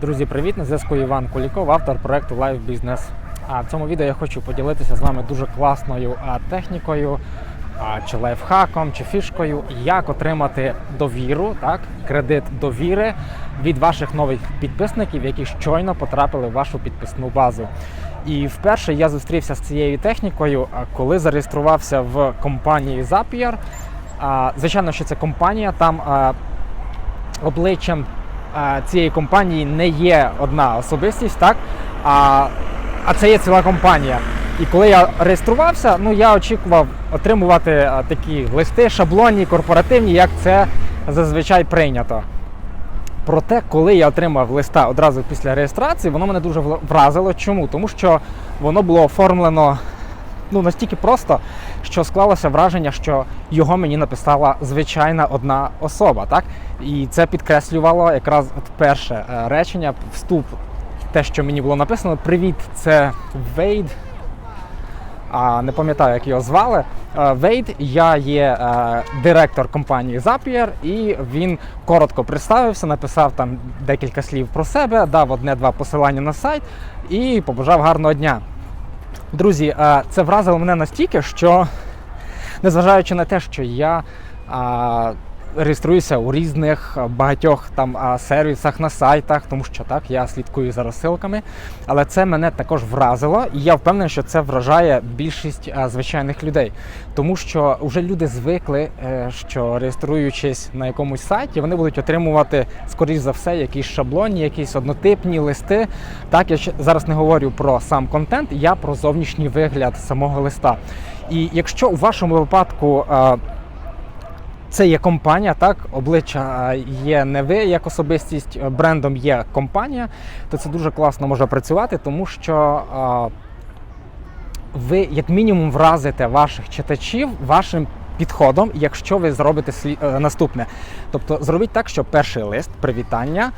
Друзі, привіт! На зв'язку Іван Куліков, автор проекту Live Business. А в цьому відео я хочу поділитися з вами дуже класною технікою, чи лайфхаком, чи фішкою, як отримати довіру, так, кредит довіри від ваших нових підписників, які щойно потрапили в вашу підписну базу. І вперше я зустрівся з цією технікою, коли зареєструвався в компанії Zapier. Звичайно, що це компанія, там обличчям цієї компанії не є одна особистість, так? А, а це є ціла компанія. І коли я реєструвався, ну я очікував отримувати такі листи, шаблонні, корпоративні, як це зазвичай прийнято. Проте, коли я отримав листа одразу після реєстрації, воно мене дуже вразило. Чому? Тому що воно було оформлено ну, настільки просто, що склалося враження, що його мені написала звичайна одна особа. Так? І це підкреслювало якраз от перше е, речення, вступ, те, що мені було написано. Привіт, це Вейд. А, не пам'ятаю, як його звали. Е, Вейд, я є е, директор компанії Zapier, і він коротко представився, написав там декілька слів про себе, дав одне-два посилання на сайт і побажав гарного дня. Друзі, це вразило мене настільки, що незважаючи на те, що я реєструюся у різних багатьох там сервісах на сайтах, тому що так я слідкую за розсилками, але це мене також вразило, і я впевнений, що це вражає більшість звичайних людей, тому що вже люди звикли, е, що реєструючись на якомусь сайті, вони будуть отримувати скоріш за все якісь шаблонні, якісь однотипні листи. Так я зараз не говорю про сам контент, я про зовнішній вигляд самого листа. І якщо у вашому випадку е, це є компанія, так, обличчя є не ви як особистість, е, брендом є компанія, то це дуже класно може працювати, тому що а, ви як мінімум вразите ваших читачів вашим підходом, якщо ви зробите слі- е, наступне. Тобто зробіть так, що перший лист привітання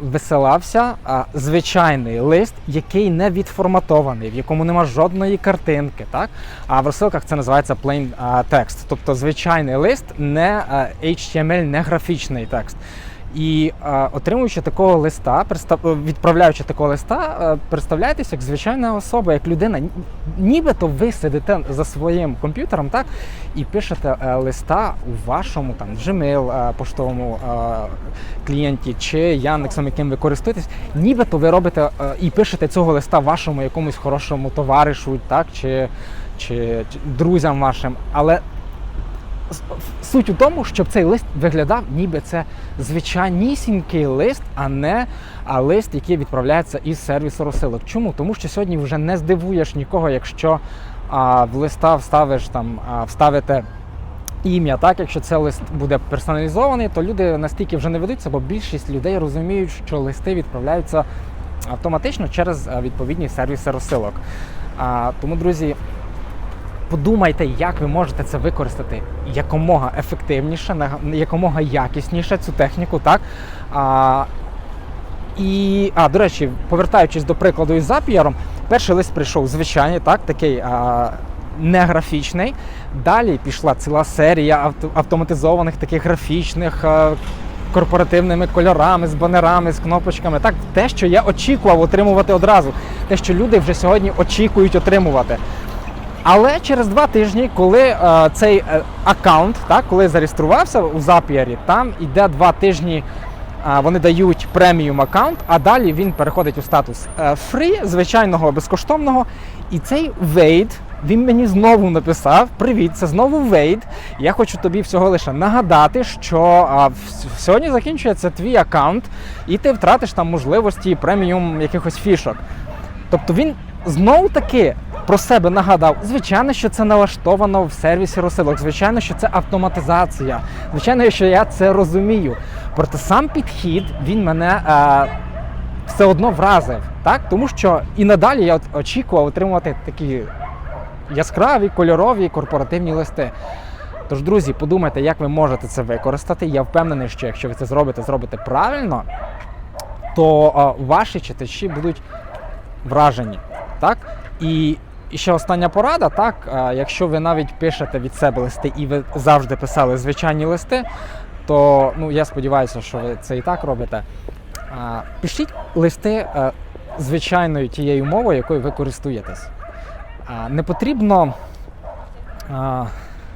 висилався звичайний лист, який не відформатований, в якому нема жодної картинки. Так? А в розсилках це називається plain text, тобто звичайний лист, не HTML, не графічний текст. І е, отримуючи такого листа, представ- відправляючи такого листа, е, представляєтесь як звичайна особа, як людина. Ні- Нібито ви сидите за своїм комп'ютером, так і пишете е, листа у вашому там Gmail, е, поштовому е, клієнті чи Яндексом, яким ви користуєтесь, нібито ви робите е, і пишете цього листа вашому якомусь хорошому товаришу, так чи, чи, чи друзям вашим. Але суть у тому, щоб цей лист виглядав, ніби це звичайнісінький лист, а не а лист, який відправляється із сервісу розсилок. Чому? Тому що сьогодні вже не здивуєш нікого, якщо а, в листа вставиш там, а, вставите. Ім'я, так, якщо це лист буде персоналізований, то люди настільки вже не ведуться, бо більшість людей розуміють, що листи відправляються автоматично через відповідні сервіси розсилок. А, тому, друзі, подумайте, як ви можете це використати якомога ефективніше, якомога якісніше цю техніку, так? А, і, а, до речі, повертаючись до прикладу із Zapier, перший лист прийшов звичайний, так, такий а, не графічний. Далі пішла ціла серія автоматизованих таких графічних. Корпоративними кольорами, з банерами, з кнопочками. Так, те, що я очікував отримувати одразу, те, що люди вже сьогодні очікують отримувати. Але через два тижні, коли е, цей е, аккаунт, так, коли зареєструвався у Zapier, там йде два тижні, е, вони дають преміум аккаунт, а далі він переходить у статус е, free, звичайного безкоштовного. І цей Wade, він мені знову написав: Привіт, це знову Wade. Я хочу тобі всього лише нагадати, що а, сьогодні закінчується твій аккаунт, і ти втратиш там можливості преміум якихось фішок. Тобто він знову таки про себе нагадав. Звичайно, що це налаштовано в сервісі розсилок. Звичайно, що це автоматизація. Звичайно, що я це розумію. Проте сам підхід він мене е, все одно вразив, так? Тому що і надалі я очікував отримувати такі яскраві, кольорові корпоративні листи. Тож, друзі, подумайте, як ви можете це використати. Я впевнений, що якщо ви це зробите, зробите правильно, то е, ваші читачі будуть вражені. Так? І, ще остання порада, так, якщо ви навіть пишете від себе листи і ви завжди писали звичайні листи, то ну, я сподіваюся, що ви це і так робите. Пишіть листи е, звичайною тією мовою, якою ви користуєтесь. Не потрібно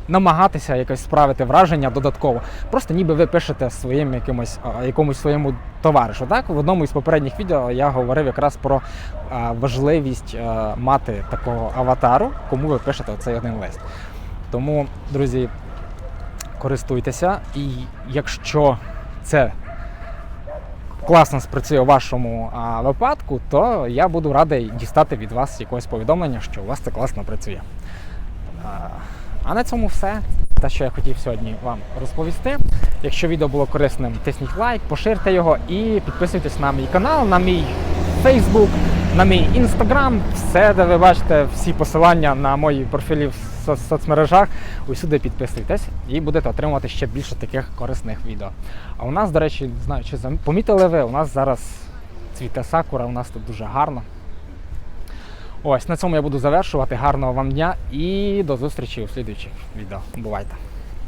намагатися якось справити враження додатково. Просто ніби ви пишете своїм якимось, якомусь своєму товаришу. Так? В одному із попередніх відео я говорив якраз про важливість мати такого аватару, кому ви пишете цей один лист. Тому, друзі, користуйтеся, і якщо це класно спрацює у вашому а, випадку, то я буду радий дістати від вас якогось повідомлення, що у вас це класно працює. А, на цьому все. Те, що я хотів сьогодні вам розповісти. Якщо відео було корисним, тисніть лайк, поширте його і підписуйтесь на мій канал, на мій Facebook, на мій Instagram. Все, де ви бачите всі посилання на мої профілі в со- соцмережах. Усюди підписуйтесь і будете отримувати ще більше таких корисних відео. А у нас, до речі, знаю, чи помітили ви, у нас зараз цвіте сакура, у нас тут дуже гарно. Ось на цьому я буду завершувати. Гарного вам дня і до зустрічі у слідуючих відео. Бувайте!